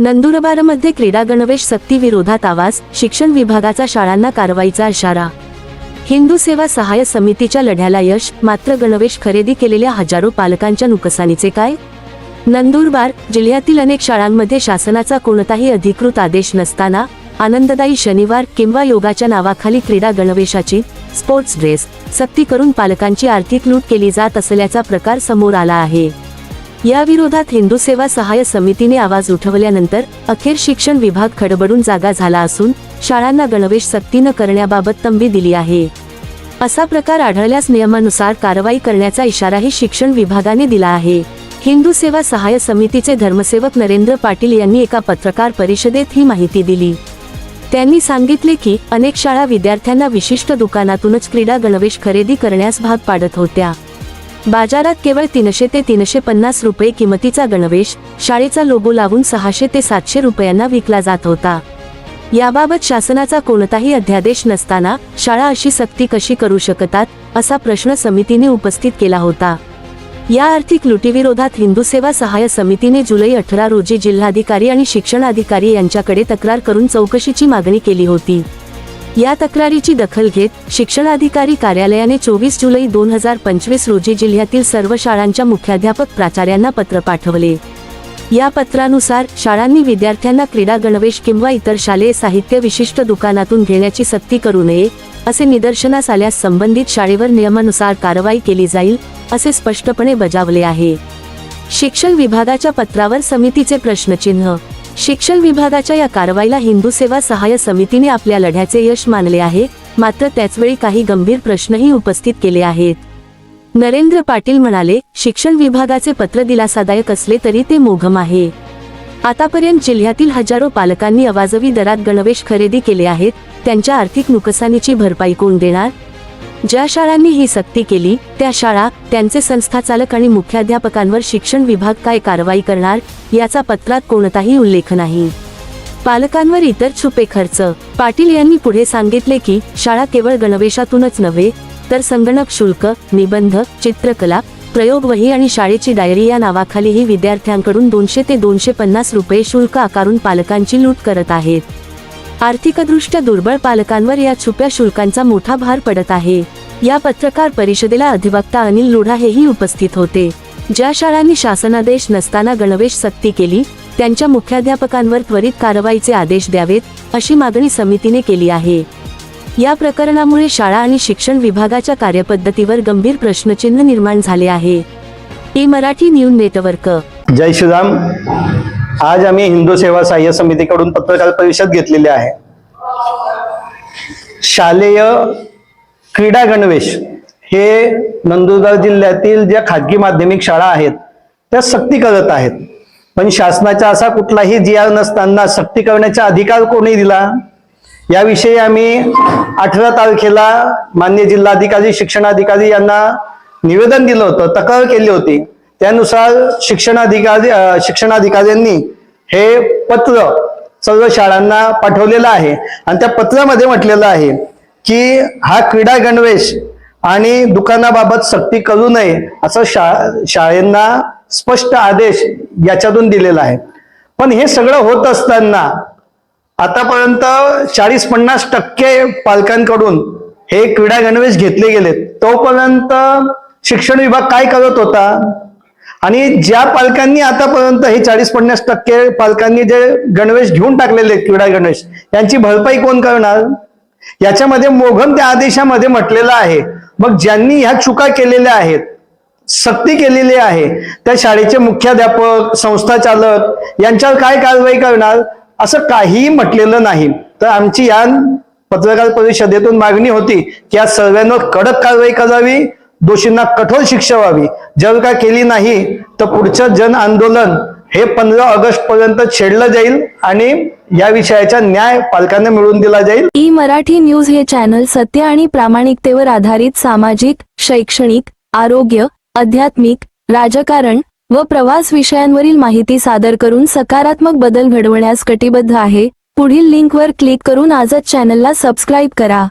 नंदुरबारमध्ये क्रीडा गणवेश सक्तीविरोधात आवाज शिक्षण विभागाचा शाळांना कारवाईचा इशारा. हिंदू सेवा सहाय्य समितीच्या लढ्याला यश मात्र गणवेश खरेदी केलेल्या हजारो पालकांच्या नुकसानीचे काय? नंदुरबार जिल्ह्यातील अनेक शाळांमध्ये शासनाचा कोणताही अधिकृत आदेश नसताना आनंददायी शनिवार किंवा योगाच्या नावाखाली क्रीडा गणवेशाची स्पोर्ट्स ड्रेस सक्ती करून पालकांची आर्थिक लूट केली जात असल्याचा प्रकार समोर आला आहे. या विरोधात हिंदू सेवा सहाय्य समितीने आवाज उठवल्यानंतर अखेर शिक्षण विभाग खडबडून जागा झाला असून शाळांना गणवेश सक्तीनं करण्याबाबत तंबी दिली आहे. असा प्रकार आढळल्यास नियमानुसार कारवाई करण्याचा इशाराही शिक्षण विभागाने दिला आहे. हिंदू सेवा सहाय्य समितीचे धर्मसेवक नरेंद्र पाटील यांनी एका पत्रकार परिषदेत ही माहिती दिली. त्यांनी सांगितले की अनेक शाळा विद्यार्थ्यांना विशिष्ट दुकानातूनच क्रीडा गणवेश खरेदी करण्यास भाग पाडत होत्या. बाजारात केवळ तीनशे ते तीनशे पन्नास रुपये किमतीचा गणवेश शाळेचा लोगो लावून सहाशे ते सातशे रुपयांना विकला जात होता. याबाबत शासनाचा कोणताही अध्यादेश नसताना शाळा अशी सक्ती कशी करू शकतात असा प्रश्न समितीने उपस्थित केला होता. या आर्थिक लुटीविरोधात हिंदू सेवा सहाय्य समितीने जुलै अठरा रोजी जिल्हाधिकारी आणि शिक्षणाधिकारी यांच्याकडे तक्रार करून चौकशीची मागणी केली होती. या तक्रारीची दखल घेत शिक्षणाधिकारी कार्यालयाने चोवीस जुलै दोन हजार पंचवीस रोजी जिल्ह्यातील सर्व शाळांच्या मुख्याध्यापक प्राचार्यांना पत्र पाठवले. या पत्रानुसार शाळांनी विद्यार्थ्यांना क्रीडा गणवेश किंवा इतर शालेय साहित्य विशिष्ट दुकानातून घेण्याची सक्ती करू नये असे निदर्शनास आल्यास संबंधित शाळेवर नियमानुसार कारवाई केली जाईल असे स्पष्टपणे बजावले आहे. शिक्षण विभागाच्या पत्रावर समितीचे प्रश्नचिन्ह शिक्षण विभागाच्या या कारवाईला हिंदू सेवा सहाय्य समितीने आपल्या लढ्याचे यश मानले आहे मात्र त्याचवेळी काही गंभीर प्रश्नही उपस्थित केले आहेत. नरेंद्र पाटील म्हणाले शिक्षण विभागाचे पत्र दिलासादायक असले तरी ते मोघम आहे. आतापर्यंत जिल्ह्यातील हजारो पालकांनी अवाजवी दरात गणवेश खरेदी केले आहेत त्यांच्या आर्थिक नुकसानीची भरपाई कोण देणार? ज्या शाळांनी ही सक्ती केली त्या शाळा त्यांचे संस्थाचालक आणि मुख्याध्यापकांवर शिक्षण विभाग काय कारवाई करणार याचा पत्रात कोणताही उल्लेख नाही. पालकांवर इतर छुपे खर्च. पाटील यांनी पुढे सांगितले की शाळा केवळ गणवेशातूनच नव्हे तर संगणक शुल्क निबंध चित्रकला प्रयोगवही आणि शाळेची डायरी या नावाखालीही विद्यार्थ्यांकडून दोनशे ते दोनशे पन्नास रुपये शुल्क आकारून पालकांची लूट करत आहेत. आर्थिकदृष्ट्या दुर्बळ पालकांवर या छुप्या शुल्कांचा मोठा भार पडत आहे. या पत्रकार परिषदेला अधिवक्ता अनिल लोढा हेही उपस्थित होते. ज्या शाळांनी शासनादेश नसताना गणवेश सक्ती केली त्यांच्या मुख्याध्यापकांवर त्वरित कारवाईचे आदेश द्यावेत अशी मागणी समितीने केली आहे. या प्रकरणामुळे शाळा आणि शिक्षण विभागाच्या कार्यपद्धतीवर गंभीर प्रश्नचिन्ह निर्माण झाले आहे. E Marathi news network. जय श्रीराम. आज आम्ही हिंदू सेवा सहाय्य समितीकडून पत्रकार परिषद घेतलेली आहे. शालेय क्रीडा गणवेश हे नंदुरबार जिल्ह्यातील ज्या खाजगी माध्यमिक शाळा आहेत त्या सक्ती करत आहेत. पण शासनाचा असा कुठलाही जी आर नसताना सक्ती करण्याचा अधिकार कोणी दिला? याविषयी आम्ही अठरा तारखेला मान्य जिल्हाधिकारी शिक्षणाधिकारी यांना निवेदन दिलं होतं तक्रार केली होती. त्यानुसार शिक्षणाधिकारी शिक्षणाधिकाऱ्यांनी हे पत्र सर्व शाळांना पाठवलेलं आहे. आणि त्या पत्रामध्ये म्हटलेलं आहे की हा क्रीडा गणवेश आणि दुकानाबाबत सक्ती करू नये असं शा शाळेंना स्पष्ट आदेश याच्यातून दिलेला आहे. पण हे सगळं होत असताना आतापर्यंत चाळीस पन्नास टक्के पालकांकडून हे क्रीडा गणवेश घेतले गेलेत. तोपर्यंत शिक्षण विभाग काय करत होता? आणि ज्या पालकांनी आतापर्यंत हे चाळीस पन्नास टक्के पालकांनी जे गणवेश घेऊन टाकलेले क्रीडा गणवेश यांची भरपाई कोण करणार? याच्यामध्ये मोघम त्या आदेशामध्ये म्हटलेलं आहे. मग ज्यांनी ह्या चुका केलेल्या आहेत सक्ती केलेली आहे त्या शाळेचे मुख्याध्यापक संस्था चालक यांच्यावर काय कारवाई करणार? असं काहीही म्हटलेलं नाही. तर आमची या पत्रकार परिषदेतून मागणी होती की या सर्वांवर कडक कारवाई करावी. दोषींना कठोर शिक्षा व्हावी. जर का केली नाही तर पुढचं जन आंदोलन हे पंधरा ऑगस्ट पर्यंत छेडलं जाईल आणि या विषयाचा न्याय पालकांना मिळवून दिला जाईल. ई मराठी न्यूज हे चॅनल सत्य आणि प्रामाणिकतेवर आधारित सामाजिक शैक्षणिक आरोग्य आध्यात्मिक राजकारण व प्रवास विषयांवरील माहिती सादर करून सकारात्मक बदल घडवण्यास कटिबद्ध आहे. पुढील लिंकवर क्लिक करून आजच चॅनलला सबस्क्राईब करा.